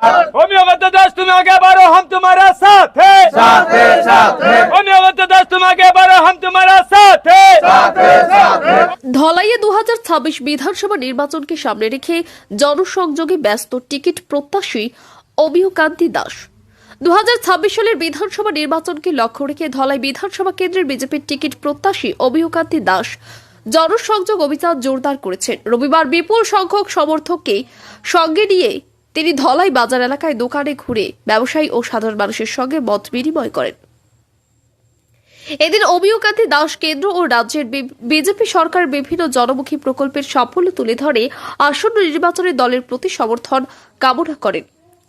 Homeopath दास तुम आगे बढ़ो हम तुम्हारा साथ है साथ है साथ है होम्योपैथ दास तुम आगे बढ़ो हम तुम्हारा साथ है साथ है साथ है ধলাইয়ে দু বিধানসভা নির্বাচনকে সামনে রেখে জনসংযোগে ব্যস্ত টিকিট প্রত্যাশী অমিয়কান্তি দাস দু সালের বিধানসভা নির্বাচনকে লক্ষ্য রেখে ধলাই বিধানসভা কেন্দ্রের বিজেপির টিকিট প্রত্যাশী অমিয়কান্তি দাস জনসংযোগ অভিযান জোরদার করেছেন রবিবার বিপুল সংখ্যক সমর্থককে সঙ্গে নিয়ে তিনি ধলাই বাজার এলাকায় দোকানে ঘুরে ব্যবসায়ী ও সাধারণ মানুষের সঙ্গে মত বিনিময় করেন। এদিন অমিয়কান্তি দাস কেন্দ্র ও রাজ্যের বিজেপি সরকার বিভিন্ন জনমুখী প্রকল্পের সাফল্য তুলে ধরে আসন্ন নির্বাচনে দলের প্রতি সমর্থন কামনা করেন।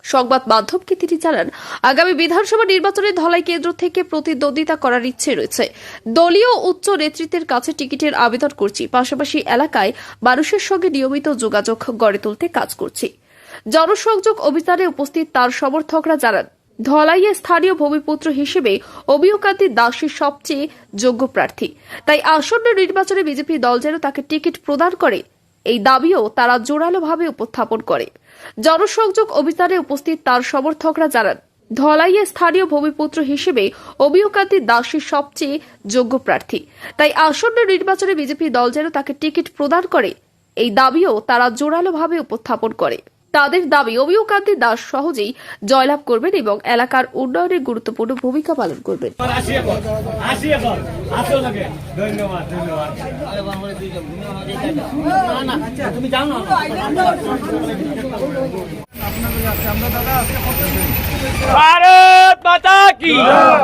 সংবাদ মাধ্যমকে তিনি জানান, আগামী বিধানসভা নির্বাচনে ধলাই কেন্দ্র থেকে প্রতিদ্বন্দ্বিতা করার ইচ্ছে রয়েছে। দলীয় উচ্চ নেতৃত্বের কাছে টিকিটের আবেদন করছি। পাশাপাশি এলাকায় মানুষের সঙ্গে নিয়মিত যোগাযোগ গড়ে তুলতে কাজ করছি। জনসংযোগ অভিযানে উপস্থিত তার সমর্থকরা জানান ধলাইয়ে স্থানীয় ভূমিপুত্র হিসেবে অভিয়কান্তি দাসের সবচেয়ে যোগ্য প্রার্থী। তাই আসন্ন নির্বাচনে বিজেপি দল যেন তাকে টিকিট প্রদান করে, এই দাবিও তারা জোরালোভাবে উপস্থাপন করে। জনসংযোগ অভিযানে উপস্থিত তার সমর্থকরা জানান ধলাইয়ে স্থানীয় ভূমিপুত্র হিসেবে অভিয়কান্তি দাসের সবচেয়ে যোগ্য প্রার্থী। তাই আসন্ন নির্বাচনে বিজেপি দল যেন তাকে টিকিট প্রদান করে, এই দাবিও তারা জোরালোভাবে উপস্থাপন করে। তাদের দাবি অভিয়কান্তি দাস সহজেই জয়লাভ করবেন এবং এলাকার উন্নয়নে গুরুত্বপূর্ণ ভূমিকা পালন করবেন। আসিয়ে కి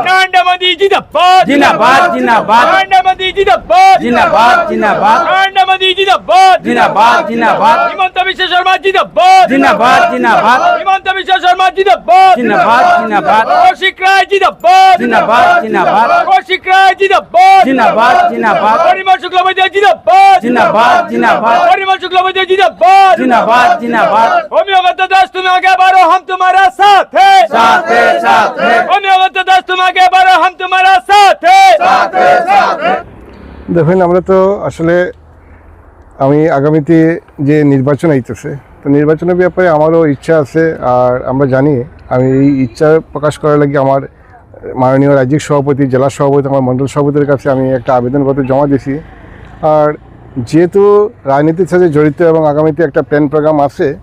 కాండమది జిందాబాద్ జిందాబాద్ జిందాబాద్ కాండమది జిందాబాద్ జిందాబాద్ జిందాబాద్ కాండమది జిందాబాద్ జిందాబాద్ జిందాబాద్ హిమంత విశ్వ శర్మ జిందాబాద్ జిందాబాద్ జిందాబాద్ హిమంత విశ్వ శర్మ జిందాబాద్ జిందాబాద్ జిందాబాద్ కౌశిక్ రాయ్ జిందాబాద్ జిందాబాద్ జిందాబాద్ కౌశిక్ రాయ్ జిందాబాద్ జిందాబాద్ జిందాబాద్ పరిమళ శుక్లమధ్య జిందాబాద్ జిందాబాద్ జిందాబాద్ పరిమళ శుక్లమధ్య జిందాబాద్ జిందాబాద్ జిందాబాద్ హోమియో వద్ద దాస్తున్నాగ দেখুন, আমরা তো আসলে আমি আগামীতে যে নির্বাচন আইতেছে, তো নির্বাচনের ব্যাপারে আমারও ইচ্ছা আছে আর আমরা জানি, আমি এই ইচ্ছা প্রকাশ করার লাগি আমার মাননীয় রাজ্যিক সভাপতি, জেলা সভাপতি, আমার মণ্ডল সভাপতির কাছে আমি একটা আবেদনপত্র জমা দিয়েছি। আর যেহেতু রাজনীতির সাথে জড়িত এবং আগামীতে একটা প্ল্যান প্রোগ্রাম আছে,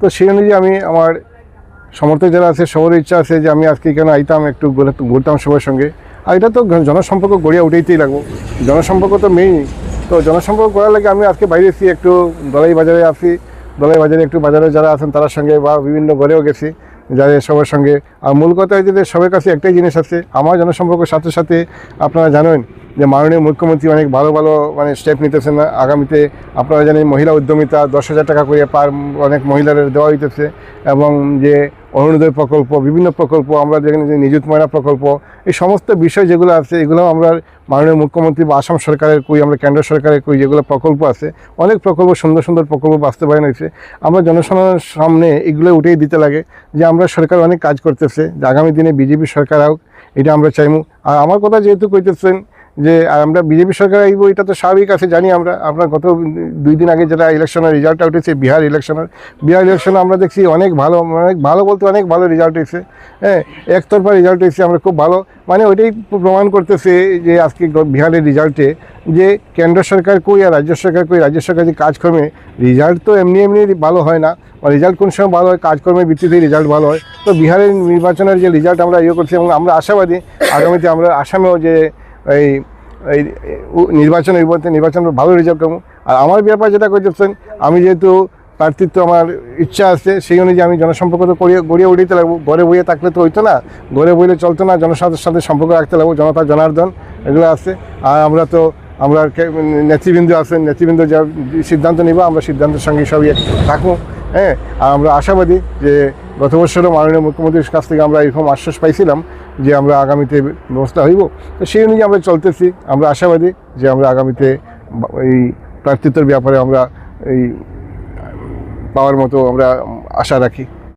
তো সেই অনুযায়ী আমি আমার সমর্থক যারা আছে সবার ইচ্ছা আছে যে আমি আজকে কেন আইতাম, একটু ঘুরে- ঘুরতাম সবার সঙ্গে। আর এটা তো জনসম্পর্ক গড়িয়া উঠেইতেই লাগবো। জনসম্পর্ক তো মেইন তো জনসম্পর্ক করার লাগে আমি আজকে বাইরে এসেছি, একটু দলাই বাজারে আসি। দলাই বাজারে একটু বাজারে যারা আছেন, তার সঙ্গে বা বিভিন্ন ঘরেও গেছি যাদের সবার সঙ্গে। আর মূল কথা হচ্ছে যে সবার কাছে একটাই জিনিস আছে, আমার জনসম্পর্কের সাথে সাথে আপনারা জানেন যে মাননীয় মুখ্যমন্ত্রী অনেক ভালো ভালো মানে স্টেপ নিতেছেন। আগামীতে আপনারা জানেন মহিলা উদ্যমিতা দশ হাজার টাকা করে পার অনেক মহিলাদের দেওয়া হইতেছে এবং যে অরুণোদয় প্রকল্প, বিভিন্ন প্রকল্প, আমরা যেখানে যে নিযুত ময়না প্রকল্প, এই সমস্ত বিষয় যেগুলো আছে, এগুলো আমরা মাননীয় মুখ্যমন্ত্রী বা আসাম সরকারের কই, আমরা কেন্দ্র সরকারের কই, যেগুলো প্রকল্প আছে, অনেক প্রকল্প, সুন্দর সুন্দর প্রকল্প বাস্তবায়ন হয়েছে। আমরা জনসাধারণের সামনে এগুলো উঠেই দিতে লাগে যে আমরা সরকার অনেক কাজ করতেছে, যে আগামী দিনে বিজেপি সরকার হোক, এটা আমরা চাইমু। আর আমার কথা যেহেতু কইতেছেন যে আমরা বিজেপি সরকার আইব, এটা তো স্বাভাবিক আছে, জানি আমরা। আমরা গত দুই দিন আগে যেটা ইলেকশনের রেজাল্টটা উঠেছে বিহার ইলেকশনের। বিহার ইলেকশনে আমরা দেখছি অনেক ভালো অনেক ভালো বলতে অনেক ভালো রেজাল্ট হয়েছে। হ্যাঁ একতরফা রেজাল্ট হয়েছে, আমরা খুব ভালো। মানে ওইটাই প্রমাণ করতেছে যে আজকে বিহারের রেজাল্টে যে কেন্দ্র সরকার কই আর রাজ্য সরকার কই? রাজ্য সরকার যে কাজকর্মে রেজাল্ট তো এমনি এমনি ভালো হয় না। রেজাল্ট কোন সময় ভালো হয়? কাজকর্মের ভিত্তিতে রেজাল্ট ভালো হয়। তো বিহারের নির্বাচনের যে রেজাল্ট আমরা ইয়ে করছি এবং আমরা আশাবাদী, আগামীতে আমরা আসামেও যে এই এই, উ- নির্বাচন, এই বলতে নির্বাচন ভালো রেজাল্ট করব আর আমার ব্যাপার যেটা করতেছেন আমি যেহেতু প্রার্থিত্ব আমার ইচ্ছা আছে, সেই অনুযায়ী আমি জনসম্পর্ক তো করিয়ে, গড়িয়ে উঠিতে লাগবো। ঘরে বইয়ে থাকলে তো হইতো না, ঘরে বইলে চলতো না, জনসাধারণের সাথে সম্পর্ক রাখতে লাগবো, জনতা, জনার্দন, এগুলো আছে। আর আমরা তো, আমরা নেতৃবৃন্দ আছেন, নেতৃবৃন্দ যা সিদ্ধান্ত নিব, আমরা সিদ্ধান্তের সঙ্গে সবই থাকব। হ্যাঁ আর আমরা আশাবাদী যে গত বছরও মাননীয় মুখ্যমন্ত্রীর কাছ থেকে আমরা এরকম আশ্বাস পাইছিলাম যে আমরা আগামীতে ব্যবস্থা হইব। তো সেই অনুযায়ী আমরা চলতেছি। আমরা আশাবাদী যে আমরা আগামীতে এই প্রার্থিত্বর ব্যাপারে আমরা এই পাওয়ার মতো আমরা আশা রাখি।